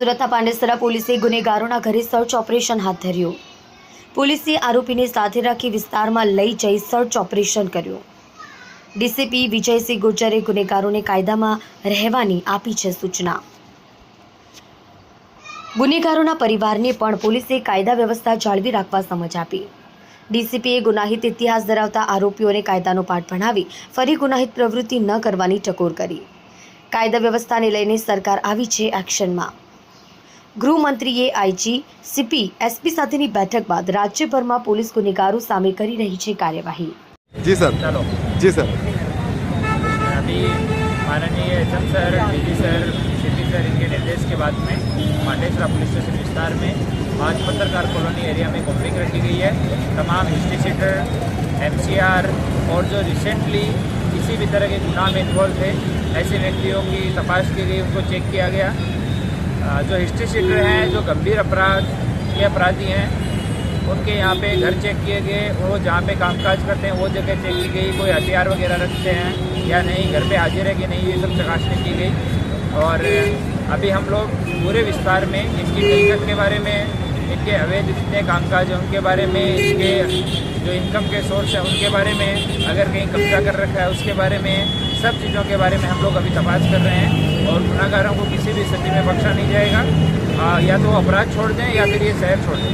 સુરતના પાંડેસરા પોલીસે ગુનેગારોના ઘરે સર્ચ ઓપરેશન હાથ ધર્યું. પોલીસે આરોપીને સાથે રાખી વિસ્તારમાં લઈ જઈ સર્ચ ઓપરેશન કર્યું. ડીસીપી વિજયસિંહ ગુર્જરે ગુનેગારોને કાયદામાં રહેવાની આપી છે સૂચના. ગુનેગારોના પરિવારને પણ પોલીસે કાયદા વ્યવસ્થા જાળવી રાખવા સમજ આપી. ડીસીપીએ ગુનાહિત ઇતિહાસ ધરાવતા આરોપીઓને કાયદાનો પાઠ ભણાવી ફરી ગુનાહિત પ્રવૃત્તિ ન કરવાની ટકોર કરી કાયદા વ્યવસ્થાને લઈને સરકાર આવી છે એક્શનમાં ગૃહમંત્રીએ આઈજી સીપી એસપી સાથેની બેઠક બાદ રાજ્યભરમાં પોલીસ ગુનેગારો સામે કરી રહી છે કાર્યવાહી जी सर चलो जी सर अभी माननीय H M sir D sir CP sir इनके निर्देश के बाद में मांडेसरा पुलिस स्टेशन विस्तार में आज पत्रकार कॉलोनी एरिया में कॉम्पिंग रखी गई है। तमाम हिस्ट्री सीटर एम और जो रिसेंटली किसी भी तरह के गुनाह में इन्वॉल्व थे, ऐसे व्यक्तियों की तपाश की गई, उनको चेक किया गया। जो हिस्ट्री सीटर हैं, जो गंभीर अपराध के अपराधी हैं, उनके यहाँ पे घर चेक किए गए वो जहाँ पे कामकाज करते हैं, वो जगह चेक की गई, कोई हथियार वगैरह रखते हैं या नहीं, घर पे हाजिर है कि नहीं, ये सब चकासनी की गई। और अभी हम लोग पूरे विस्तार में इनकी मिलकत के बारे में इनके अवैध जितने कामकाज हैं उनके बारे में इनके जो इनकम के सोर्स हैं उनके बारे में अगर कहीं कब्जा कर रखा है उसके बारे में सब चीज़ों के बारे में हम लोग अभी तपास कर रहे हैं और गुनागारों को किसी भी स्थिति में बख्शा नहीं जाएगा। आ, या तो अपराध छोड़ दें या फिर ये शहर छोड़ दें।